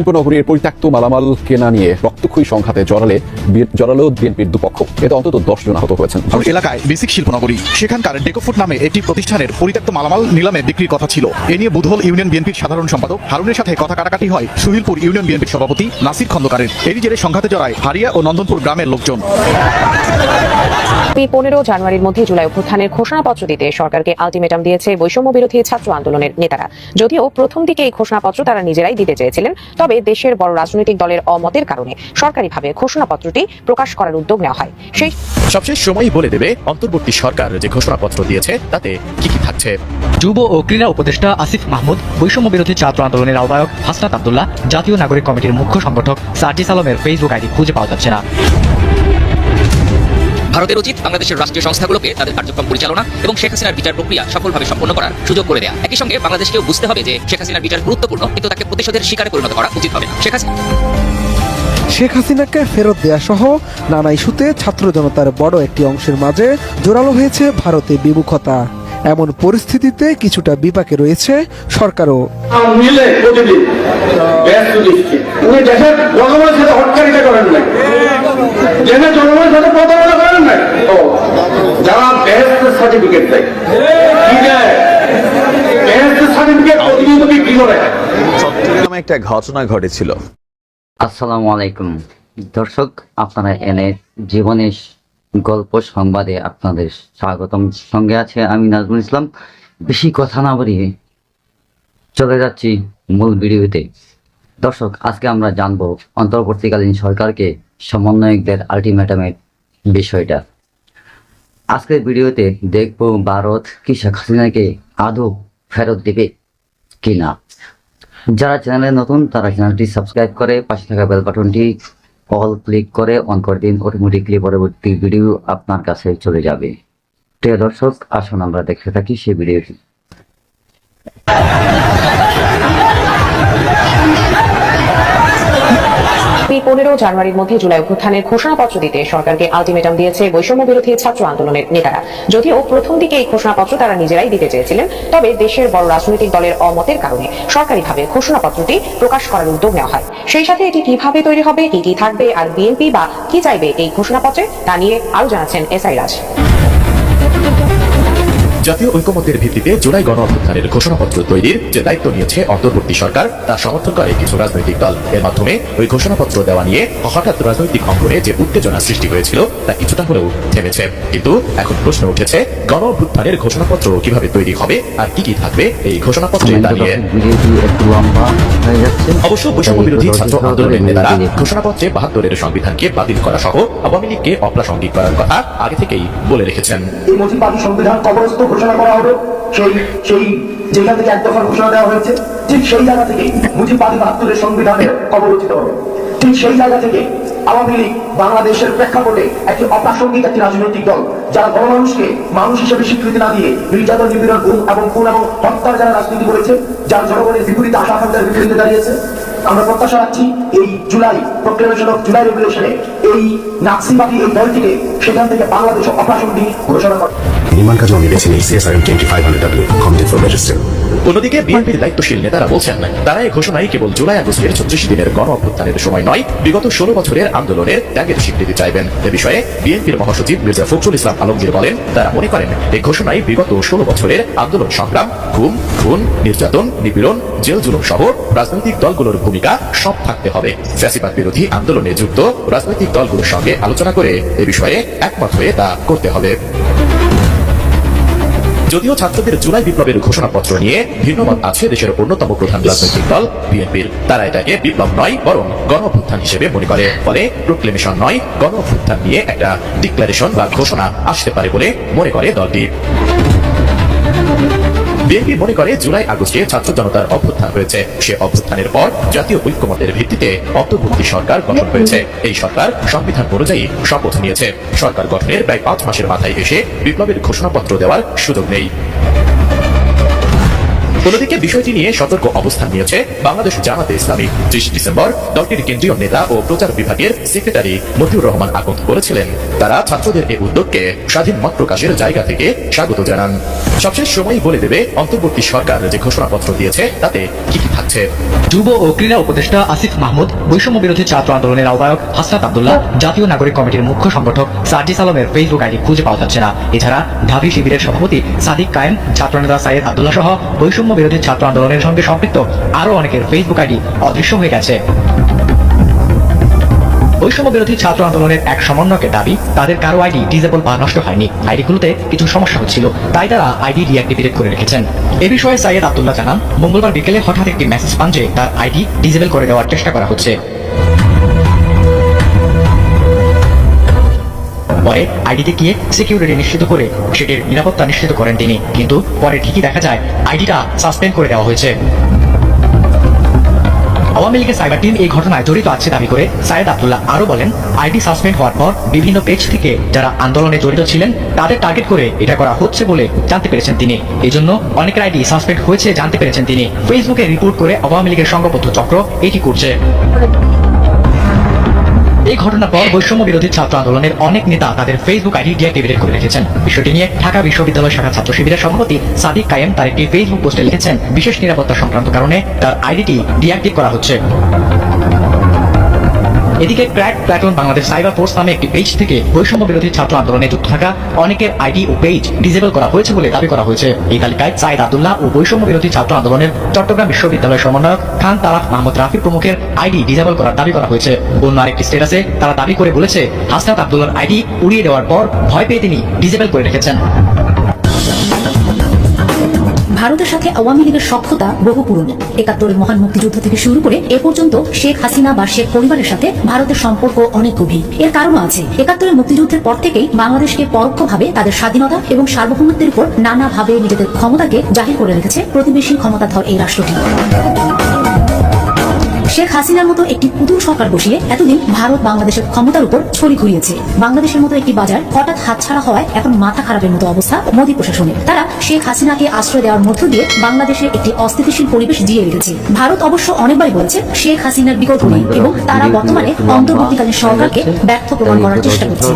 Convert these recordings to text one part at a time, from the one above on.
শিল্পনগরীর পরিত্যক্ত মালামাল কেনা নিয়ে রক্তক্ষয়ী সংঘাতে জড়ালে জড়ালো বিএনপির দুপক্ষ। এতে অন্তত দশ জন আহত হয়েছেন। এলাকায় বেসিক শিল্পনগরী। সেখানকার ডেকোফুড নামে একটি প্রতিষ্ঠানের পরিত্যক্ত মালামাল নিলামে বিক্রির কথা ছিল। এ নিয়ে বুধল ইউনিয়ন বিএনপির সাধারণ সম্পাদক হারুনের সাথে কথা কাটাকাটি হয় সুহিলপুর ইউনিয়ন বিএনপির সভাপতি নাসির খন্দকারের। এরই জেরে সংঘাতে জড়ায় হারিয়া ও নন্দনপুর গ্রামের লোকজন। পনেরো জানুয়ারির মধ্যে জুলাই অভ্যুত্থানের ঘোষণাপত্র দিতে সরকারকে আলটিমেটাম দিয়েছে বৈষম্য বিরোধী ছাত্র আন্দোলনের নেতারা। যদিও প্রথম দিকে এই ঘোষণাপত্র তারা নিজেরাই দিতে চেয়েছিলেন তবে দেশের বড় রাজনৈতিক দলের অমতের কারণে সরকারিভাবে ঘোষণাপত্রটি প্রকাশ করার উদ্যোগ নেওয়া হয়। সেই সবশেষ সময়ই বলে দেবে অন্তর্বর্তী সরকার যে ঘোষণাপত্র দিয়েছে তাতে কি কি থাকছে। যুব ও ক্রীড়া উপদেষ্টা আসিফ মাহমুদ বৈষম্য বিরোধী ছাত্র আন্দোলনের আহ্বায়ক হাসনাত আবদুল্লাহ জাতীয় নাগরিক কমিটির মুখ্য সংগঠক সার্জিস আলমের ফেসবুক আইডি খুঁজে পাওয়া যাচ্ছে না। ভারতের উচিত বাংলাদেশের রাষ্ট্রীয় সংস্থাগুলোকে তাদের কার্যক্রম পরিচালনা এবং শেখ হাসিনার বিচার প্রক্রিয়া সফলভাবে সম্পন্ন করার সুযোগ করে দেয়া। একই সঙ্গে বাংলাদেশকেও বুঝতে হবে যে শেখ হাসিনার বিচার গুরুত্বপূর্ণ কিন্তু তাকে প্রতিশোধের শিকারে পরিণত করা উচিত হবে না। শেখ হাসিনা শেখ হাসিনাকে ফেরত দেয়া সহ নানা ইস্যুতে ছাত্র জনতার বড় একটি অংশের মাঝে জোরালো হয়েছে ভারতে বিমুখতা। এমন পরিস্থিতিতে কিছুটা বিপাকে রয়েছে সরকারও। মিলে প্রতিদিন ব্যস্ত দিচ্ছে উনি দেশের জনগণের সাথে হটকারিতা করেন নাই দেশের জনগণের সাথে প্রতারণা করেন নাই ও যারা ব্যস্ত সার্টিফিকেট দেয় কি দেয় ব্যস্ত সার্টিফিকেট প্রতিদিন বিক্রি করে চট্টগ্রামে একটা ঘটনা ঘটেছিল। আসসালামু আলাইকুম। দর্শক, আপনারা এনে জীবনের গল্প সংবাদে আপনাদের স্বাগতম। সঙ্গে আছে আমি নাজমুল ইসলাম। বেশি কথা না বাড়িয়ে চলে যাচ্ছি মূল ভিডিওতে। দর্শক, আজকে আমরা জানব অন্তর্বর্তীকালীন সরকারকে সমন্বয়কদের আলটিমেটামের বিষয়টা। আজকের ভিডিওতে দেখব ভারত কি শেখ হাসিনাকে আদৌ ফেরত দেবে কিনা। যারা চ্যানেলে নতুন, তারা চ্যানেলটি সাবস্ক্রাইব করে, পাশে থাকা বেল বাটনটি অল ক্লিক করে অন করে দিন অটোমেটিকলি পরবর্তী ভিডিও আপনার কাছে চলে যাবে। প্রিয় দর্শক, আসুন আমরা দেখতে থাকি সেই ভিডিওটি আগামী পনেরো জানুয়ারির মধ্যে জুলাই অভ্যুত্থানের ঘোষণাপত্র দিতে সরকারকে আলটিমেটাম দিয়েছে বৈষম্য বিরোধী ছাত্র আন্দোলনের নেতারা। যদিও প্রথম দিকে এই ঘোষণাপত্র তারা নিজেরাই দিতে চেয়েছিলেন, তবে দেশের বড় রাজনৈতিক দলের অমতের কারণে সরকারিভাবে ঘোষণাপত্রটি প্রকাশ করার উদ্যোগ নেওয়া হয়। সেই সাথে এটি কীভাবে তৈরি হবে, কি কি থাকবে, আর বিএনপি বা কি চাইবে এই ঘোষণাপত্রে, তা নিয়ে আরও জানাচ্ছেন এস আই রাজ। জাতীয় ঐকমত্যের ভিত্তিতে জোড়াই গণ অভ্যুত্থানের ঘোষণাপত্র তৈরির যে দায়িত্ব নিয়েছে অন্তর্বর্তী সরকার, তা সমর্থন করে কিছু রাজনৈতিক দল। এর মাধ্যমে ওই ঘোষণাপত্র দেওয়া নিয়ে হঠাৎ রাজনৈতিক অঙ্গনে যে উত্তেজনা সৃষ্টি হয়েছিল, তা কিছুটা হলেও থেমেছে। কিন্তু এখন প্রশ্ন উঠেছে, গণ অভ্যুত্থানের ঘোষণাপত্র কীভাবে তৈরি হবে আর কি কি থাকবে এই ঘোষণাপত্রে যাচ্ছে অবশ্য বৈষম্য বিরোধী ছাত্র আন্দোলনের নেতারা ঘোষণাপত্রে বাহাত্তরের সংবিধানকে বাতিল করা সহ আওয়ামী লীগকে অপ্রাসঙ্গিক করার কথা আগে থেকেই বলে রেখেছেন। সংবিধান কবরস্থ ঘোষণা করা হবে, সেই সেই যেখান থেকে এক দফার ঘোষণা দেওয়া হয়েছে, ঠিক সেই জায়গা থেকে মুজিবাদী বাহাত্তরের সংবিধানের কবরচিত হবে। ঠিক সেই জায়গা থেকে আওয়ামী লীগ বাংলাদেশের প্রেক্ষাপটে একটি অপ্রাসঙ্গিক একটি রাজনৈতিক দল, যারা গণমানুষকে মানুষ হিসেবে স্বীকৃতি না দিয়ে নির্যাতন, নিপীড়ন, গুম এবং খুন এবং হত্যার যারা রাজনীতি করেছে, যার জনগণের বিপরীতে আশা আকাঙ্ক্ষার বিপরীতে দাঁড়িয়েছে, আমরা প্রত্যাশা রাখছি এই জুলাই প্রক্লেমেশন অফ জুলাই রেগুলেশনে এই নাক্সিবাদী এই দলটিকে সেখান থেকে বাংলাদেশ অপ্রাসঙ্গিক ঘোষণা করে। নির্মাণ কাজে আমি বেছে নিই CSRM twenty five hundred W for অন্যদিকে বিএনপির দায়িত্বশীল নেতারা বলছেন তারা এই ঘোষণায় কেবল জুলাই আগস্টের ছত্রিশ দিনের গণ অভ্যুত্থানের সময় নয় বিগত ষোলো বছরের আন্দোলনের ত্যাগের স্বীকৃতি চাইবেন। এ বিষয়ে বিএনপির মহাসচিব মির্জা ফখরুল ইসলাম আলমগীর বলেন তারা মনে করেন এই ঘোষণায় বিগত ষোলো বছরের আন্দোলন সংগ্রাম ঘুম খুন নির্যাতন নিপীড়ন জেল জুলুম সহ রাজনৈতিক দলগুলোর ভূমিকা সব থাকতে হবে। ফ্যাসিবাদ বিরোধী আন্দোলনে যুক্ত রাজনৈতিক দলগুলোর সঙ্গে আলোচনা করে এ বিষয়ে একমত হয়ে তা করতে হবে। যদিও ছাত্রদের জুলাই বিপ্লবের ঘোষণাপত্র নিয়ে ভিন্নমত আছে দেশের অন্যতম প্রধান রাজনৈতিক দল, বিএনপির। তারা এটাকে বিপ্লব নয়, বরং গণঅভ্যুত্থান হিসেবে মনে করে। ফলে প্রোক্লেমেশন নয়, গণঅভ্যুত্থান নিয়ে একটা ডিক্লারেশন বা ঘোষণা আসতে পারে বলে মনে করে দলটি। বিএনপি মনে করে জুলাই আগস্টে ছাত্র জনতার অভ্যুত্থান হয়েছে। সে অভ্যুত্থানের পর জাতীয় ঐক্যমতের ভিত্তিতে অন্তর্বর্তী সরকার গঠন হয়েছে। এই সরকার সংবিধান অনুযায়ী শপথ নিয়েছে। সরকার গঠনের প্রায় পাঁচ মাসের মাথায় এসে বিপ্লবের ঘোষণাপত্র দেওয়ার সুযোগ নেই। অন্যদিকে বিষয়টি নিয়ে সতর্ক অবস্থান নিয়েছে বাংলাদেশ জামাতে ইসলামী। ত্রিশ ডিসেম্বর দলটির কেন্দ্রীয় নেতা ও প্রচার বিভাগের সেক্রেটারি মতিউর রহমান আকন্দ বলেছিলেন তারা ছাত্রদের এই উদ্যোগকে স্বাধীন মত প্রকাশের জায়গা থেকে স্বাগত জানান। সবশেষ সময় বলে দেবে, অন্তর্বর্তী সরকার যে ঘোষণাপত্র দিয়েছে, তাতে কি কি থাকছে? যুব ও ক্রীড়া উপদেষ্টা আসিফ মাহমুদ, বৈষম্য বিরোধী ছাত্র আন্দোলনের আহ্বায়ক হাসনাত আব্দুল্লাহ, জাতীয় নাগরিক কমিটির মুখ্য সংগঠক সার্জিস আলমের ফেসবুক আইডি খুঁজে পাওয়া যাচ্ছে না। এছাড়া ঢাবি শিবিরের সভাপতি সাদিক কায়েম, ছাত্রনেতা সাইয়েদ আব্দুল্লাহ সহ বৈষম্য বিরোধী ছাত্র আন্দোলনের সঙ্গে সম্পৃক্ত আরও অনেকের ফেসবুক আইডি অদৃশ্য হয়ে গেছে। বৈষম্য বিরোধী ছাত্র আন্দোলনের এক সমন্বয়কের দাবি, তাদের কারও আইডি ডিজেবল বা নষ্ট হয়নি। আইডিগুলোতে কিছু সমস্যা হচ্ছিল, তাই তারা আইডি ডিঅ্যাক্টিভেট করে রেখেছেন। এ বিষয়ে সাইয়েদ আবদুল্লাহ জানান, মঙ্গলবার বিকেলে হঠাৎ একটি মেসেজ পান যে তার আইডি ডিজেবল করে দেওয়ার চেষ্টা করা হচ্ছে। পরে আইডিতে গিয়ে সিকিউরিটি নিশ্চিত করে সেটির নিরাপত্তা নিশ্চিত করেন তিনি। কিন্তু পরে ঠিকই দেখা যায়, আইডিটা সাসপেন্ড করে দেওয়া হয়েছে। আওয়ামী লীগের সাইবার টিম এই ঘটনায় জড়িত আছে দাবি করে সাইয়েদ আব্দুল্লাহ আরও বলেন, আইডি সাসপেন্ড হওয়ার পর বিভিন্ন পেজ থেকে যারা আন্দোলনে জড়িত ছিলেন, তাদের টার্গেট করে এটা করা হচ্ছে বলে জানতে পেরেছেন তিনি। এই জন্য অনেকের আইডি সাসপেন্ড হয়েছে জানতে পেরেছেন তিনি। ফেসবুকে রিপোর্ট করে আওয়ামী লীগের সংঘবদ্ধ চক্র এটি করছে। এই ঘটনার পর বৈষম্য বিরোধী ছাত্র আন্দোলনের অনেক নেতা তাদের ফেসবুক আইডি ডিঅ্যাক্টিভেট করে রেখেছেন। বিষয়টি নিয়ে ঢাকা বিশ্ববিদ্যালয় শাখা ছাত্র শিবিরের সভাপতি সাদিক কায়েম তার একটি ফেসবুক পোস্টে লিখেছেন, বিশেষ নিরাপত্তা সংক্রান্ত কারণে তার আইডিটি ডিঅ্যাক্টিভ করা হচ্ছে। এদিকে crack platoon Bangladesh cyber force নামে একটি পেজ থেকে বৈষম্য বিরোধী ছাত্র আন্দোলনে যুক্ত থাকা অনেকের আইডি ও পেজ ডিজেবল করা হয়েছে বলে দাবি করা হয়েছে। এই তালিকায় সাইদ আব্দুল্লাহ ও বৈষম্য বিরোধী ছাত্র আন্দোলনের চট্টগ্রাম বিশ্ববিদ্যালয়ের সমন্বয়ক খান তারাফ মাহমুদ রাফি প্রমুখের আইডি ডিজেবল করার দাবি করা হয়েছে। অন্য আরেকটি স্টেটাসে তারা দাবি করে বলেছে, হাসনাত আব্দুল্লার আইডি উড়িয়ে দেওয়ার পর ভয় পেয়ে তিনি ডিজেবল করে রেখেছেন। ভারতের সাথে আওয়ামী লীগের সক্ষতা বহু পুরনো। একাত্তরের মহান মুক্তিযুদ্ধ থেকে শুরু করে এ পর্যন্ত শেখ হাসিনা বা শেখ পরিবারের সাথে ভারতের সম্পর্ক অনেক গভীর। এর কারণও আছে। একাত্তরের মুক্তিযুদ্ধের পর থেকেই বাংলাদেশকে পরোক্ষভাবে তাদের স্বাধীনতা এবং সার্বভৌমত্বের উপর নানাভাবে নিজেদের ক্ষমতাকে জাহির করে রেখেছে প্রতিবেশী ক্ষমতাধর এই রাষ্ট্রটি। শেখ হাসিনার মতো একটি পুতুল সরকার বসিয়ে এতদিন ভারত বাংলাদেশের ক্ষমতার উপর ছড়ি ঘুরিয়েছে। বাংলাদেশের মতো একটি বাজার হঠাৎ হাতছাড়া হওয়ায় এখন মাথা খারাপের মতো অবস্থা মোদী প্রশাসনের। তারা শেখ হাসিনাকে আশ্রয় দেওয়ার মধ্য দিয়ে বাংলাদেশে একটি অস্থিতিশীল পরিবেশ জিয়ে রেখেছে। ভারত অবশ্য অনেকবারই বলেছে শেখ হাসিনার বিকল্প নেই এবং তারা বর্তমানে অন্তর্বর্তীকালীন সরকারকে ব্যর্থ প্রমাণ করার চেষ্টা করছে।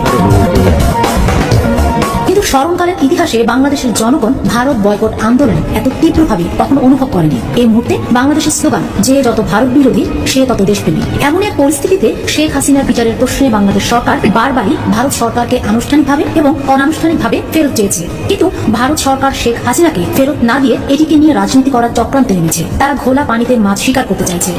স্মরণকালের ইতিহাসে বাংলাদেশের জনগণ ভারত বয়কট আন্দোলনে এত তীব্রভাবে কখনো অনুভব করেনি। এই মুহূর্তে বাংলাদেশের স্লোগান, যে যত ভারত বিরোধী, সে তত দেশপ্রেমী। এমন এক পরিস্থিতিতে শেখ হাসিনার বিচারের প্রশ্নে বাংলাদেশ সরকার বারবারই ভারত সরকারকে আনুষ্ঠানিকভাবে এবং অনানুষ্ঠানিকভাবে ফেরত চেয়েছে। কিন্তু ভারত সরকার শেখ হাসিনাকে ফেরত না দিয়ে এটিকে নিয়ে রাজনীতি করার চক্রান্তে নেমেছে। তারা ঘোলা পানিতে মাছ শিকার করতে চাইছে।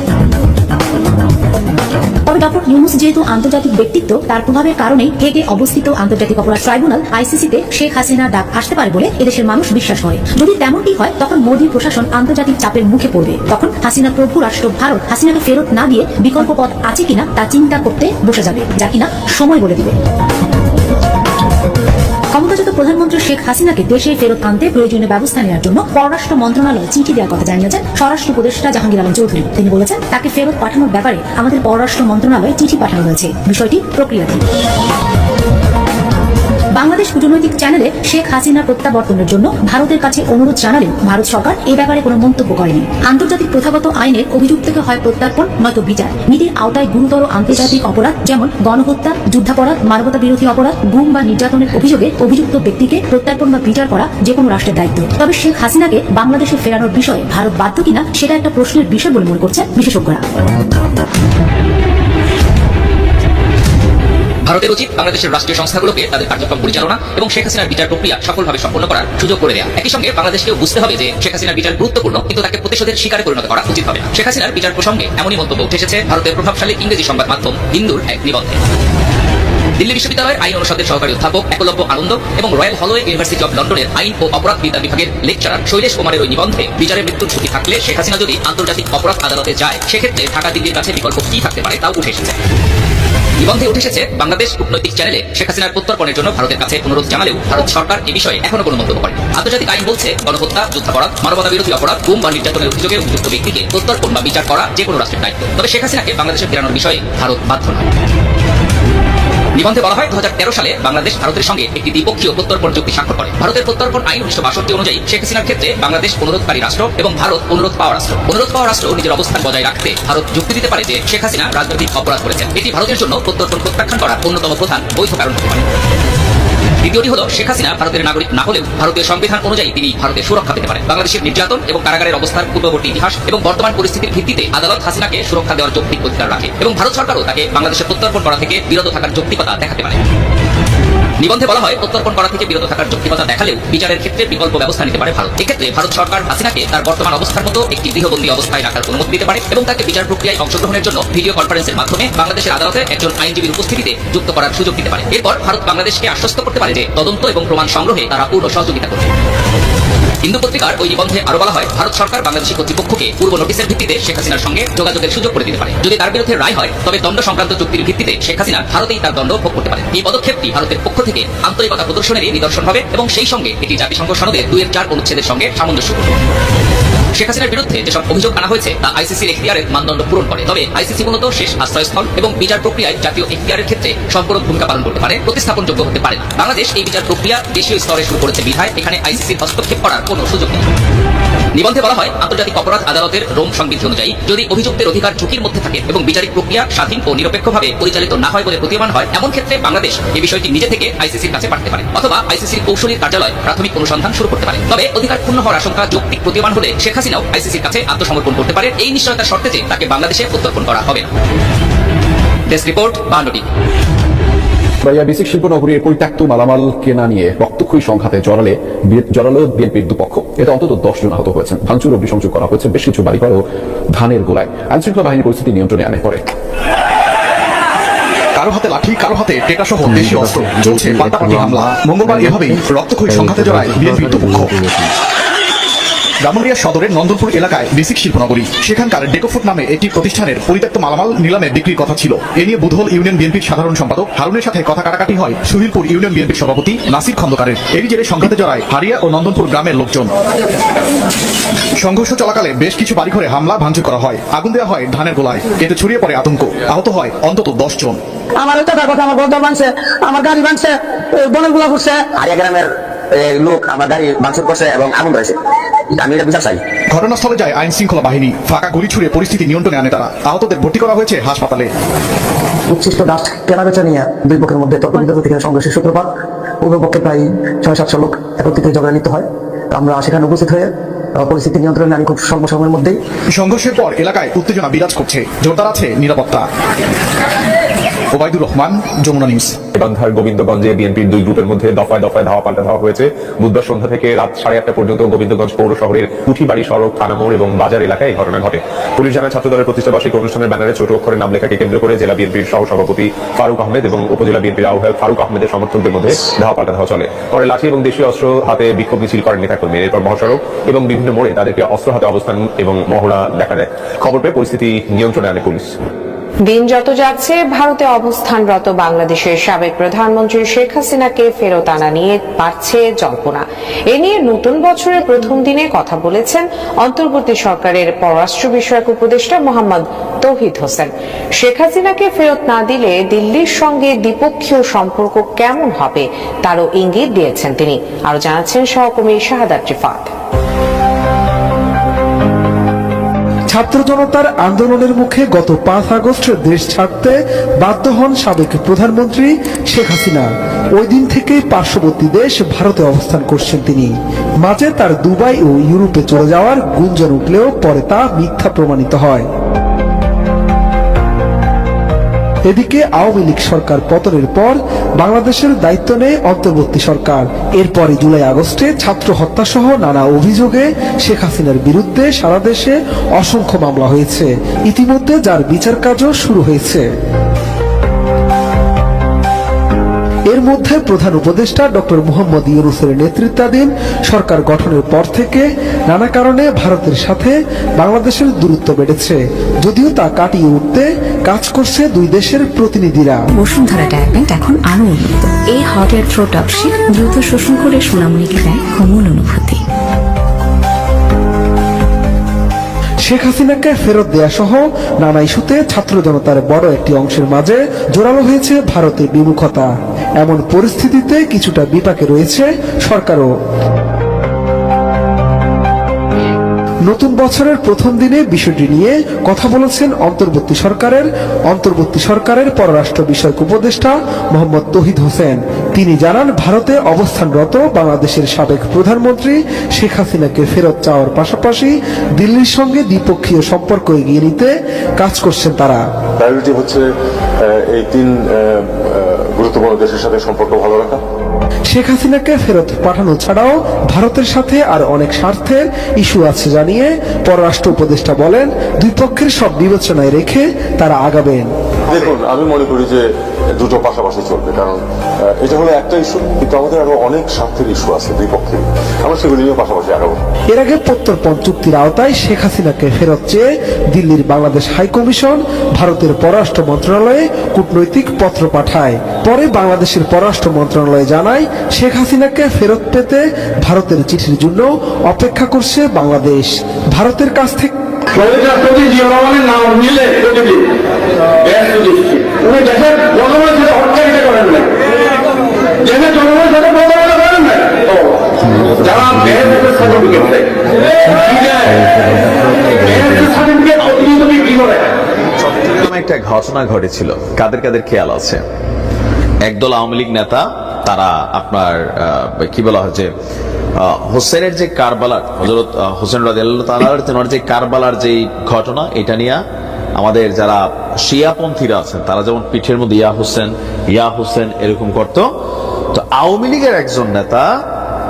তবে নিউজ যেহেতু আন্তর্জাতিক ব্যক্তিত্ব, তার প্রভাবের কারণেই হেগে অবস্থিত আন্তর্জাতিক অপরাধ ট্রাইব্যুনাল, আইসিসিতে শেখ হাসিনার ডাক আসতে পারে বলে এদেশের মানুষ বিশ্বাস করে। যদি তেমনটি হয়, তখন মোদী প্রশাসন আন্তর্জাতিক চাপের মুখে পড়বে। তখন হাসিনা প্রভু রাষ্ট্র ভারত হাসিনাকে ফেরত না দিয়ে বিকল্প পথ আছে কিনা, তা চিন্তা করতে বসে যাবে, যা কিনা সময় বলে দিবে। ক্ষমতাচ্যুত প্রধানমন্ত্রী শেখ হাসিনাকে দেশে ফেরত আনতে প্রয়োজনীয় ব্যবস্থা নেওয়ার জন্য পররাষ্ট্র মন্ত্রণালয়ে চিঠি দেওয়ার কথা জানিয়েছেন স্বরাষ্ট্র উপদেষ্টা জাহাঙ্গীর আলম চৌধুরী। তিনি বলেছেন, তাকে ফেরত পাঠানোর ব্যাপারে আমাদের পররাষ্ট্র মন্ত্রণালয়ে চিঠি পাঠানো হয়েছে। বিষয়টি প্রক্রিয়াধীন। বাংলাদেশ কূটনৈতিক চ্যানেলে শেখ হাসিনা প্রত্যাবর্তনের জন্য ভারতের কাছে অনুরোধ জানালেও ভারত সরকার এ ব্যাপারে কোনো মন্তব্য করেনি। আন্তর্জাতিক প্রথাগত আইনের অভিযুক্তকে হয় প্রত্যার্পণ, নয়তো বিচার। নীতির আওতায় গুরুতর আন্তর্জাতিক অপরাধ, যেমন গণহত্যা, যুদ্ধাপরাধ মানবতা বিরোধী অপরাধ, গুম বা নির্যাতনের অভিযোগে অভিযুক্ত ব্যক্তিকে প্রত্যার্পণ বা বিচার করা যে কোনো রাষ্ট্রের দায়িত্ব। তবে শেখ হাসিনাকে বাংলাদেশে ফেরানোর বিষয়ে ভারত বাধ্য কিনা, সেটা একটা প্রশ্নের বিষয় বলে মনে করছেন বিশেষজ্ঞরা। ভারতের উচিত বাংলাদেশের রাষ্ট্রীয় সংস্থাগুলোকে তাদের কার্যক্রম পরিচালনা এবং শেখ হাসিনার বিচার প্রক্রিয়া সফলভাবে সম্পন্ন করার সুযোগ করে দেওয়া একই সঙ্গে বাংলাদেশকেও বুঝতে হবে যে শেখ হাসিনার বিচার গুরুত্বপূর্ণ, কিন্তু তাকে প্রতিশোধের শিকারে পরিণত করা উচিত হবে না। শেখ হাসিনার বিচার প্রসঙ্গে এমনই মন্তব্য উঠে এসেছে ভারতের প্রভাবশালী ইংরেজি সংবাদ মাধ্যম হিন্দুর এক নিবন্ধে। দিল্লি বিশ্ববিদ্যালয়ের আইন অনুষদের সহকারী অধ্যাপক একলব্য আনন্দ এবং রয়্যাল হলওয়ে ইউনিভার্সিটি অফ লন্ডনের আইন ও অপরাধ বিদ্যা বিভাগের লেকচারার শৈলেশ কুমারের ওই নিবন্ধে বিচারে মৃত্যুর ঝুঁকি থাকলে শেখ হাসিনা যদি আন্তর্জাতিক অপরাধ আদালতে যায়, সেক্ষেত্রে ঢাকা দিল্লির কাছে বিকল্প কি থাকতে পারে তাও উঠে এসেছে। নিবন্ধে উঠে এসেছে বাংলাদেশ কূটনৈতিক চ্যানেলে শেখ হাসিনার প্রত্যর্পণের জন্য ভারতের কাছে অনুরোধ জানালেও ভারত সরকার এ বিষয়ে এখনও কোনো মন্তব্য করেনি। আন্তর্জাতিক আইন বলছে, গণহত্যা, যুদ্ধাপরাধ মানবতা বিরোধী অপরাধ, গুম বা নির্যাতনের অভিযোগে অভিযুক্ত ব্যক্তিকে প্রত্যর্পণ বা বিচার করা যে কোনো রাষ্ট্রের দায়িত্ব। তবে শেখ হাসিনাকে বাংলাদেশে ফেরানোর বিষয়ে ভারত বাধ্য নয়। নিবন্ধে বলা হয়, দুহাজার তেরো সালে বাংলাদেশ ভারতের সঙ্গে একটি দ্বিপক্ষীয় প্রত্যর্পণ চুক্তি স্বাক্ষর করে। ভারতের প্রত্যর্পণ আইন উনিশশো বাষট্টি অনুযায়ী শেখ হাসিনার ক্ষেত্রে বাংলাদেশ অনুরোধকারী রাষ্ট্র এবং ভারত অনুরোধ পাওয়া রাষ্ট্র। অনুরোধ পাওয়া রাষ্ট্র নিজের অবস্থান বজায় রাখতে ভারত যুক্তি দিতে পারে যে শেখ হাসিনা রাজনৈতিক অপরাধ করেছেন। এটি ভারতের জন্য প্রত্যর্পণ প্রত্যাখ্যান করার অন্যতম প্রধান বৈধ কারণ হতে পারে। দ্বিতীয়টি হলো, শেখ হাসিনা ভারতের নাগরিক না হলেও ভারতীয় সংবিধান অনুযায়ী তিনি ভারতের সুরক্ষা পেতে পারেন। বাংলাদেশের নির্যাতন এবং কারাগারের অবস্থার পূর্ববর্তী ইতিহাস এবং বর্তমান পরিস্থিতির ভিত্তিতে আদালত হাসিনাকে সুরক্ষা দেওয়ার যৌক্তিক অধিকার রাখে এবং ভারত সরকারও তাকে বাংলাদেশের প্রত্যর্পণ করা থেকে বিরত থাকার যৌক্তিকতা দেখাতে পারে। নিবন্ধে বলা হয়, প্রত্যর্পণ করা থেকে বিরত থাকার যৌক্তিকতা দেখালেও বিচারের ক্ষেত্রে বিকল্প ব্যবস্থা নিতে পারে ভারত। এক্ষেত্রে ভারত সরকার হাসিনাকে তার বর্তমান অবস্থার মতো একটি গৃহবন্দী অবস্থায় রাখার অনুমতি দিতে পারে এবং তাকে বিচার প্রক্রিয়ায় অংশগ্রহণের জন্য ভিডিও কনফারেন্সের মাধ্যমে বাংলাদেশের আদালতে একজন আইনজীবীর উপস্থিতিতে যুক্ত করার সুযোগ দিতে পারে। এরপর ভারত বাংলাদেশকে আশ্বস্ত করতে পারে যে তদন্ত এবং প্রমাণ সংগ্রহে তারা পূর্ণ সহযোগিতা করবে। হিন্দু পত্রিকার ওই নিবন্ধে আরও বলা হয়, ভারত সরকার বাংলাদেশি কর্তৃপক্ষকে পূর্ব নোটিশের ভিত্তিতে শেখ হাসিনার সঙ্গে যোগাযোগের সুযোগ করে দিতে পারে। যদি তার বিরুদ্ধে রায় হয়, তবে দণ্ড সংক্রান্ত চুক্তির ভিত্তিতে শেখ হাসিনা ভারতেই তার দণ্ড ভোগ করতে পারে এই পদক্ষেপটি ভারতের পক্ষ থেকে আন্তরিকতা প্রদর্শনেরই নিদর্শন হবে এবং সেই সঙ্গে এটি জাতিসংঘ সনদের দুইয়ের চার অনুচ্ছেদের সঙ্গে সামঞ্জস্য। করবে শেখ হাসিনার বিরুদ্ধে যেসব অভিযোগ আনা হয়েছে, তা আইসিসির এখতিয়ারের মানদণ্ড পূরণ করে। তবে আইসিসি মূলত শেষ আশ্রয়স্থল এবং বিচার প্রক্রিয়ায় জাতীয় এখতিয়ারের ক্ষেত্রে সম্পূরক ভূমিকা পালন করতে পারে, প্রতিস্থাপনযোগ্য হতে পারে। বাংলাদেশ এই বিচার প্রক্রিয়া দেশীয় স্তরে শুরু করেছে বিধায়, এখানে আইসিসির হস্তক্ষেপ করার কোনো সুযোগ নেই নিবন্ধে বলা হয়, আন্তর্জাতিক অপরাধ আদালতের রোম সংবিধি অনুযায়ী, যদি অভিযুক্তের অধিকার ঝুঁকির মধ্যে থাকে এবং বিচারিক প্রক্রিয়া স্বাধীন ও নিরপেক্ষভাবে পরিচালিত না হয় বলে প্রতীয়মান হয়, এমন ক্ষেত্রে বাংলাদেশ এই বিষয়টি নিজে থেকে আইসিসির কাছে পাঠাতে পারে অথবা আইসিসির কৌশলীর কার্যালয় প্রাথমিক অনুসন্ধান শুরু করতে পারে। তবে অধিকার ক্ষুণ্ণ হওয়ার আশঙ্কা যৌক্তিক প্রতীয়মান হলে শেখ হাসিনাও আইসিসির কাছে আত্মসমর্পণ করতে পারে। এই নিশ্চয়তার শর্তে যে তাকে বাংলাদেশে প্রত্যর্পণ করা হবে না। ডেস্ক রিপোর্ট বাহান্নটি বিসিক শিল্পনগরীর পরিত্যক্ত মালামাল কেনা নিয়ে রক্তক্ষয়ী সংঘাতে জড়ালে জড়ালো বিএনপির দুপক্ষ। এতে অন্তত দশ জন আহত হয়েছেন। ভাঙচুর ও বিসংযোগ করা হয়েছে। বেশ কিছু বাড়িঘর ও ধানের গোলায় আইনশৃঙ্খলা বাহিনী পরিস্থিতি নিয়ন্ত্রণে আনে পরে। কারও হাতে লাঠি, কারও হাতে টেটা সহ দেশীয় অস্ত্র। চলছে পাল্টাপাল্টি হামলা। মঙ্গলবার এভাবেই রক্তক্ষয়ী সংঘাতে জড়ায় বিএনপির দুপক্ষ। ব্রাহ্মণবাড়িয়া সদরের নন্দনপুর এলাকায় বেসিক শিল্পনগরী। সেখানকার ডেকোফুড নামে একটি প্রতিষ্ঠানের পরিত্যক্ত মালামাল নিলামে বিক্রির কথা ছিল। এ নিয়ে বুধল ইউনিয়ন বিএনপির সাধারণ সম্পাদক হারুনের সাথে কথা কাটাকাটি হয় সুহিলপুর ইউনিয়ন বিএনপির সভাপতি নাসির খন্দকারের। এরই জেরে সংঘাতে জড়ায় হারিয়া ও নন্দনপুর গ্রামের লোকজন। সংঘর্ষ চলাকালে বেশ কিছু বাড়িঘরে হামলা ভাঙচুর করা হয়। আগুন দেওয়া হয় ধানের গোলায়। এতে ছড়িয়ে পড়ে আতঙ্ক। আহত হয় অন্তত দশ জন। আমার ওইটা কথা আমার বদল বানছে আমার গাড়ি বানছে বনেরগুলা ফুটছে আরিয়া গ্রামের লোক আমার গাড়ি ভাঙচুর করছে এবং আগুন ধরেছে। আমি এটা বিচার চাই। ঘটনাস্থলে যায় আইন শৃঙ্খলা বাহিনী। ফাঁকা গুলি ছুড়ে পরিস্থিতি নিয়ন্ত্রণে আনে তারা। আহতদের ভর্তি করা হয়েছে হাসপাতালে। উচ্ছিষ্ট ডাস্ট কেনাবেচা নিয়ে দুই পক্ষের মধ্যে তর্ক বিতর্ক থেকে সংঘর্ষের সূত্রপাত। উভয় পক্ষে প্রায় ছয় সাতশো লোক একত্রিত ঝগড়া নিতে হয়। আমরা সেখানে উপস্থিত হয়ে পরিস্থিতি নিয়ন্ত্রণে আনি খুব স্বল্প সময়ের মধ্যেই। সংঘর্ষের পর এলাকায় উত্তেজনা বিরাজ করছে জোরদার আছে নিরাপত্তা। ওবায়দুর রহমান যমুনা নিউজ। বান্ধার গোবিন্দগঞ্জে বিএনপির দুই গ্রুপের মধ্যে দফায় দফায় ধাওয়া পাল্টা ধাওয়া হয়েছে। বুধবার সন্ধ্যা থেকে রাত সাড়ে আটটা পর্যন্ত গোবিন্দগঞ্জ পৌর শহরের কুঠিবাড়ি সড়ক থানামোড় এবং বাজার এলাকায় এই ঘটনা ঘটে। পুলিশ জানায় ছাত্র দলের প্রতিষ্ঠা বার্ষিক অনুষ্ঠানের ব্যানারে ছোট অক্ষরে নাম লেখাকে কেন্দ্র করে জেলা বিএনপির সহ সভাপতি ফারুক আহমেদ এবং উপজেলা বিএনপির আহ্বায়ক ফারুক আহমেদের সমর্থকদের মধ্যে ধাওয়া পাল্টা ধাওয়া চলে। পরে লাঠি এবং দেশীয় অস্ত্র হাতে বিক্ষোভ মিছিল করেন নেতাকর্মী। এরপর মহাসড়ক এবং বিভিন্ন মোড়ে তাদেরকে অস্ত্র হাতে অবস্থান এবং মহড়া দেখা দেয়। খবর পেয়ে পরিস্থিতি নিয়ন্ত্রণে আনে পুলিশ। দিন যত যাচ্ছে, ভারতে অবস্থানরত বাংলাদেশের সাবেক প্রধানমন্ত্রী শেখ হাসিনাকে ফেরত আনা নিয়ে বাড়ছে জল্পনা। এ নিয়ে নতুন বছরের প্রথম দিনে কথা বলেছেন অন্তর্বর্তী সরকারের পররাষ্ট্র বিষয়ক উপদেষ্টা মোহাম্মদ তৌহিদ হোসেন। শেখ হাসিনাকে ফেরত না দিলে দিল্লির সঙ্গে দ্বিপক্ষীয় সম্পর্ক কেমন হবে, তারও ইঙ্গিত দিয়েছেন তিনি। আরও জানাচ্ছেন সহকর্মী শাহাদাত রিফাত ছাত্র জনতার আন্দোলনের মুখে গত পাঁচ আগস্ট দেশ ছাড়তে বাধ্য হন সাবেক প্রধানমন্ত্রী শেখ হাসিনা। ওই দিন থেকে পার্শ্ববর্তী দেশ ভারতে অবস্থান করছেন তিনি। মাঝে তার দুবাই ও ইউরোপে চলে যাওয়ার গুঞ্জন উঠলেও পরে তা মিথ্যা প্রমাণিত হয়। এদিকে আওয়ামী লীগ সরকার পতনের পর বাংলাদেশের দায়িত্ব নেয় অন্তর্বর্তী সরকার। এরপরে জুলাই আগস্টে ছাত্র হত্যা সহ নানা অভিযোগে শেখ হাসিনার বিরুদ্ধে সারা দেশে অসংখ্য মামলা হয়েছে। ইতিমধ্যে যার বিচার কাজও শুরু হয়েছে। এর মধ্যে প্রধান উপদেষ্টা ডক্টর মোহাম্মদ ইউনুসের নেতৃত্বাধীন সরকার গঠনের পর থেকে নানা কারণে ভারতের সাথে বাংলাদেশের দূরত্ব বেড়েছে। যদিও তা কাটিয়ে উঠতে কাজ করছে দুই দেশের প্রতিনিধিরা। বসুন্ধরা ট্যাবলেট এখন আরও উন্নত এই হট এয়ার থ্রো টপশিট দ্রুত শোষণ করে সোনামণিকে দেয় কোমল অনুভূতি। শেখ হাসিনাকে ফেরত দেয়া সহ নানা ইস্যুতে ছাত্র জনতার বড় একটি অংশের মাঝে জোরালো হয়েছে ভারতের বিমুখতা। এমন পরিস্থিতিতে কিছুটা বিপাকে রয়েছে সরকারও। নতুন বছরের প্রথম দিনে বিষয়টি নিয়ে কথা বলেছেন অন্তর্বর্তী সরকারের অন্তর্বর্তী সরকারের পররাষ্ট্র বিষয়ক উপদেষ্টা মোহাম্মদ তহিদ হোসেন। তিনি জানান, ভারতে অবস্থানরত বাংলাদেশের সাবেক প্রধানমন্ত্রী শেখ হাসিনাকে ফেরত চাওয়ার পাশাপাশি দিল্লির সঙ্গে দ্বিপক্ষীয় সম্পর্ক এগিয়ে নিতে কাজ করছেন তারা। হচ্ছে এই তিন গুরুত্বপূর্ণ দেশের সাথে সম্পর্ক ভালো রাখা। শেখ হাসিনাকে ফেরত পাঠানো ছাড়াও ভারতের সাথে আর অনেক স্বার্থের ইস্যু আছে জানিয়ে পররাষ্ট্র উপদেষ্টা বলেন দুই পক্ষের সব বিবেচনায় রেখে তারা আগাবেন। দেখুন আমি মনে করি যে দুটো পাশাপাশি চলবে কারণ এটা হলো একটা ইস্যু কিন্তু আমাদের আরও অনেক স্বার্থের ইস্যু আছে দুই পক্ষে আমরা সেগুলি নিয়ে পাশাপাশি আগাবো। এর আগে প্রত্যর্পণ চুক্তির আওতায় শেখ হাসিনাকে ফেরত চেয়ে দিল্লির বাংলাদেশ হাই কমিশন ভারতের পররাষ্ট্র মন্ত্রণালয়ে কূটনৈতিক পত্র পাঠায়। পরে বাংলাদেশের পররাষ্ট্র মন্ত্রণালয় জানায় শেখ হাসিনাকে ফেরত পেতে ভারতের চিঠির জন্য অপেক্ষা করছে বাংলাদেশ। ভারতের কাছ থেকে নাম নিলে উনি দেশের জনগণের সাথে করেন না দেশের জনগণের সাথে প্রতারণা করেন না যারা সার্টিফিকেট একটা ঘটনা ঘটেছিল। কাদের কাদের খেয়াল আছে? একদল আওয়ামী লীগ নেতা, তারা আপনার কি বলা হয় যে হোসেনের যে কারবালার হজরত হোসেন রাদিয়াল্লাহু তাআলার, তেনার যে কারবালার যে ঘটনা, এটা নিয়ে আমাদের যারা শিয়াপন্থীরা আছেন, তারা যেমন পিঠের মধ্যে ইয়া হোসেন ইয়া হোসেন এরকম করত, তো আওয়ামী লীগের একজন নেতা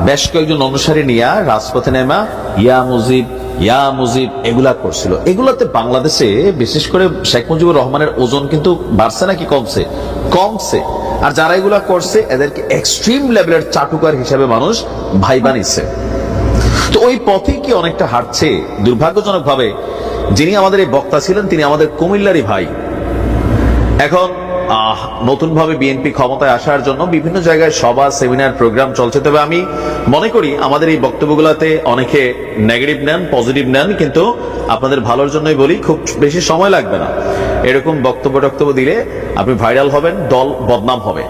বেশ কয়েকজন অনুসারী নিয়ে রাজপথে নেমা, ইয়া মুজিব ইয়া মুজিব এগুলা করছিল। এগুলাতে বাংলাদেশে বিশেষ করে শেখ মুজিবুর রহমানের ওজন কিন্তু বাড়ছে নাকি কমছে? কমছে। আর যারা এগুলা করছে, এদেরকে এক্সট্রিম লেভেলের চাটুকার হিসাবে মানুষ ভাই বানিয়েছে তো ওই পথে কি অনেকটা হাঁটছে? দুর্ভাগ্যজনক ভাবে যিনি আমাদের এই বক্তা ছিলেন তিনি আমাদের কুমিল্লারই ভাই। এখন নতুনভাবে বিএনপি ক্ষমতায় আসার জন্য বিভিন্ন জায়গায় সভা সেমিনার প্রোগ্রাম চলছে। তবে আমি মনে করি আমাদের এই বক্তব্যগুলোতে অনেকে নেগেটিভ নেন পজিটিভ নেন কিন্তু আপনাদের ভালোর জন্যই বলি খুব বেশি সময় লাগবে না। এরকম বক্তব্য টক্তব্য দিলে আপনি ভাইরাল হবেন দল বদনাম হবে।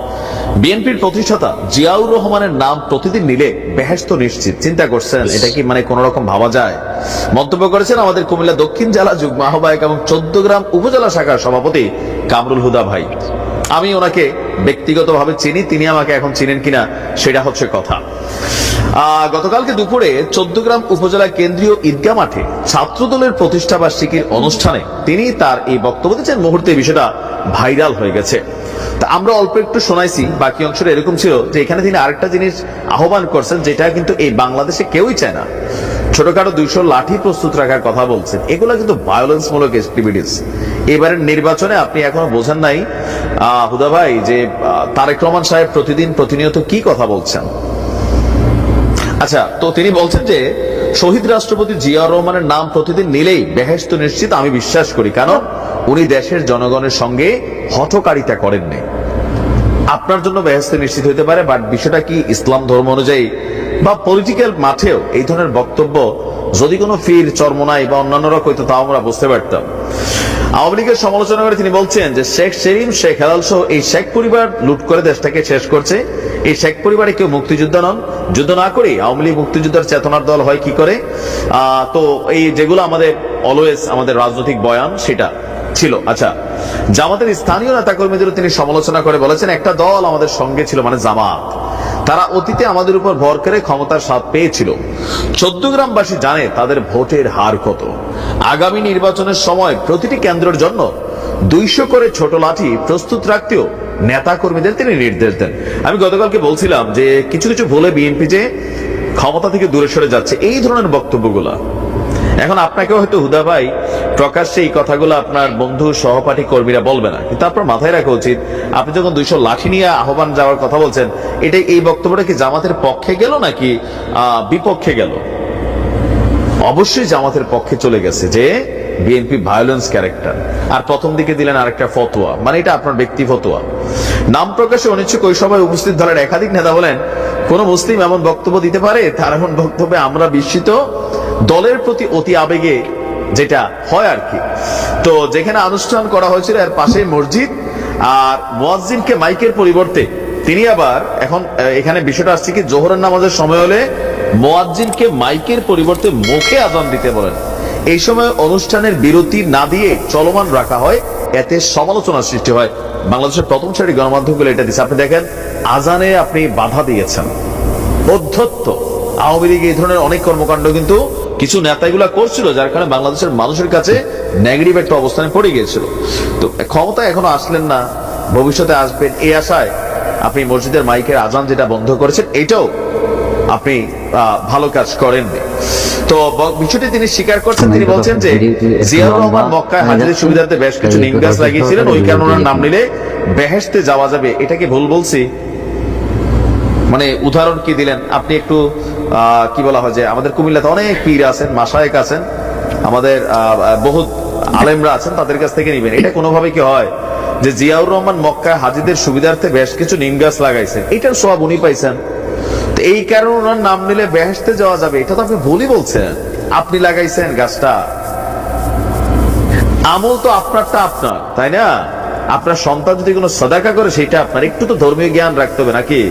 বিএনপির প্রতিষ্ঠাতা জিয়াউর রহমানের নাম প্রতিদিন নিলে বেহেস্ত নিশ্চিত। চিন্তা করছেন এটা কি মানে কোন রকম ভাবা যায়? মন্তব্য করেছেন আমাদের কুমিল্লা দক্ষিণ জেলা যুগ্ম আহ্বায়ক এবং চোদ্দ গ্রাম উপজেলা শাখার সভাপতি কামরুল হুদা ভাই। আমি ওনাকে ব্যক্তিগতভাবে চিনি, তিনি আমাকে এখন চিনেন কিনা সেটা হচ্ছে কথা। গতকালকে দুপুরে চোদ্দগ্রাম উপজেলা কেন্দ্রীয় ঈদগাহ মাঠে প্রতিষ্ঠা বার্ষিকীর অনুষ্ঠানে তিনি তার এই বক্তব্য দিচ্ছেন। মুহূর্তে বিষয়টা ভাইরাল হয়ে গেছে। তা আমরা অল্প একটু শোনাইছি, বাকি অংশটা এরকম ছিল যে এখানে তিনি আরেকটা জিনিস আহ্বান করছেন, যেটা কিন্তু এই বাংলাদেশে কেউই চায় না। ছোটখাটো দুইশো লাঠি প্রস্তুত রাখার কথা বলছেন। এগুলো কিন্তু ভায়োলেন্স মূলক অ্যাক্টিভিটিস এবারের নির্বাচনে আপনি এখনও বোঝেন নাই হুদা ভাই, যে তারেক রহমান সাহেব প্রতিদিন প্রতিনিয়ত কি কথা বলছেন? আচ্ছা তো তিনি বলছেন যে শহীদ রাষ্ট্রপতি জিয়া রহমানের নাম প্রতিদিন নিলেই বেহেস্ত নিশ্চিত, আমি বিশ্বাস করি। কেন? উনি দেশের জনগণের সঙ্গে হঠকারিতা করেননি। আপনার জন্য বেহেস্ত নিশ্চিত হতে পারে, বাট বিষয়টা কি ইসলাম ধর্ম অনুযায়ী? বা পলিটিক্যাল মাঠেও এই ধরনের বক্তব্য যদি কোনো ফির চর্মনাই বা অন্যান্যরা কইতো, তাও আমরা বুঝতে পারতাম। আওয়ামী লীগের সমালোচনা করে তিনি বলছেন যে শেখ সেলিম, শেখ হেলাল সহ এই শেখ পরিবার লুট করে দেশটাকে শেষ করছে। এই শেখ পরিবারে কেউ মুক্তিযোদ্ধা নন। যুদ্ধ না করে আওয়ামী লীগ মুক্তিযোদ্ধার চেতনার দল হয় কি করে? তো এই যেগুলো আমাদের অলওয়েজ আমাদের রাজনৈতিক বয়ান, সেটা ছিল। আচ্ছা জামাতের স্থানীয় নেতাকর্মীদেরও তিনি সমালোচনা করে বলেছেন, একটা দল আমাদের সঙ্গে ছিল মানে জামাত। তারা অতীতে আমাদের উপর ভর করে ক্ষমতার স্বাদ পেয়েছিল। চোদ্দ গ্রামবাসী জানে তাদের ভোটের হার কত। আগামী নির্বাচনের সময় প্রতিটি কেন্দ্রের জন্য দুইশো করে ছোট লাঠি প্রস্তুত রাখতেও নেতা কর্মীদের তিনি নির্দেশ দেন। আমি গতকালকে বলছিলাম যে কিছু কিছু ভুলে বিএনপি যে ক্ষমতা থেকে দূরে সরে যাচ্ছে, এই ধরনের বক্তব্যগুলা এখন আপনাকে হয়তো হুদা ভাই প্রকাশ্যে এই কথাগুলো আপনার বন্ধু সহপাঠী কর্মীরা বলবে না। কিন্তু আপনার মাথায় রাখা উচিত, আপনি যখন দুইশো লাঠি নিয়ে আহ্বান যাওয়ার কথা বলছেন এটাই এই বক্তব্যটা কি জামাতের পক্ষে গেল নাকি বিপক্ষে গেল? অবশ্যই জামাতের পক্ষে চলে গেছে যে বিএনপি ভায়োলেন্স ক্যারেক্টার আর প্রথম দিকে দিলেন আরেকটা ফতোয়া মানে এটা আপনার ব্যক্তি ফতোয়া। নাম প্রকাশে অনিচ্ছুক ওই সভায় উপস্থিত দলের একাধিক নেতা বলেন কোন মুসলিম এমন বক্তব্য দিতে পারে? তার এমন বক্তব্যে আমরা বিস্মিত। দলের প্রতি অতি আবেগে যেটা হয় আর কি। তো যেখানে অনুষ্ঠান করা হয়েছিল, এর পাশেই মসজিদ আর মুয়াজ্জিনকে মাইকের পরিবর্তে তিনি আবার এখন এখানে বিষয়টা আসছে কি, জোহরের নামাজের সময় হলে মোয়াজ্জিনকে মাইকের পরিবর্তে মুখে আজান দিতে বলেন। এই সময় অনুষ্ঠানের বিরতি না দিয়ে চলমান রাখা হয়, এতে সমালোচনার সৃষ্টি হয়। বাংলাদেশের প্রথম সারি গণমাধ্যমগুলো এটা দিচ্ছে আপনি দেখেন, আজানে আপনি বাধা দিয়েছেন। অধ্যত্ত। আওয়ামী লীগ এই ধরনের অনেক কর্মকাণ্ড কিন্তু কিছু নেতা এগুলা করছিল যার কারণে বাংলাদেশের মানুষের কাছে নেগেটিভ একটা অবস্থানে পড়ে গিয়েছিল। তো ক্ষমতা এখনও আসলেন না, ভবিষ্যতে আসবেন এই আশায় আপনি মসজিদের মাইকের আজান যেটা বন্ধ করেছেন, এটাও আপনি ভালো কাজ করেননি। তো বিষয়টি তিনি স্বীকার করছেন, তিনি বলছেন যে জিয়াউর রহমান মক্কায় হাজিরের সুবিধাতে বেশ কিছু নিম গাছ লাগিয়েছিলেন, ওই কারণে নাম নিলে বেহেস্তে যাওয়া যাবে এটা কি ভুল বলছি। মানে উদাহরণ কি দিলেন? আপনি একটু কি বলা হয় যে আমাদের কুমিল্লাতে অনেক পীর আছেন মাসায়েক আছেন। আমাদের বহুত আলেমরা আছেন, তাদের কাছ থেকে নিবেন। এটা কোনোভাবে কি হয় যে জিয়াউর রহমান মক্কায় হাজিদের সুবিধার্থে বেশ কিছু নিম গাছ লাগাইছেন। এটার সব উনি পাইছেন। এই কারণে ওনার নাম নিলে বেহেশতে যাওয়া যাবে, এটা তো আপনি ভুলই বলছেন। আপনি লাগাইছেন গাছটা। আমল তো আপনারটা আপনার, তাই না? আপনার সন্তান যদি কোনো সদাকা করে, সেটা আপনার। একটু তো ধর্মীয় জ্ঞান রাখতে হবে নাকি?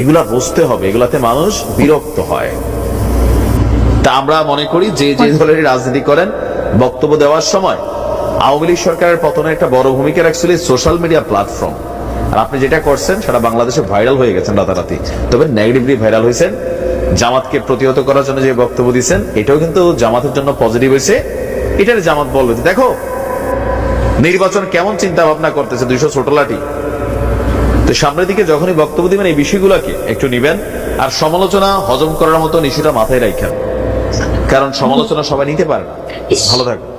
এগুলা বুঝতে হবে এগুলাতে মানুষ বিরক্ত হয়। তা আমরা মনে করি যে যে দলের রাজনীতি করেন বক্তব্য দেওয়ার সময় আওয়ামী লীগ সরকারের পতনে একটা বড় ভূমিকা রাখছিল সোশ্যাল মিডিয়া প্ল্যাটফর্ম আর আপনি যেটা করছেন সেটা বাংলাদেশে ভাইরাল হয়ে গেছেন রাতারাতি। তবে নেগেটিভলি ভাইরাল হয়েছেন। জামাতকে প্রতিহত করার জন্য যে বক্তব্য দিচ্ছেন এটাও কিন্তু জামাতের জন্য পজিটিভ হয়েছে। এটার জামাত বলবে দেখো নির্বাচন কেমন চিন্তা ভাবনা করতেছে দুইশো ছোটলাটি তো সামনের দিকে যখনই বক্তব্য দিবেন, এই বিষয়গুলোকে একটু নিবেন আর সমালোচনা হজম করার মতো ইস্যুটা মাথায় রাখেন। কারণ সমালোচনা সবাই নিতে পারে না। ভালো থাকবেন।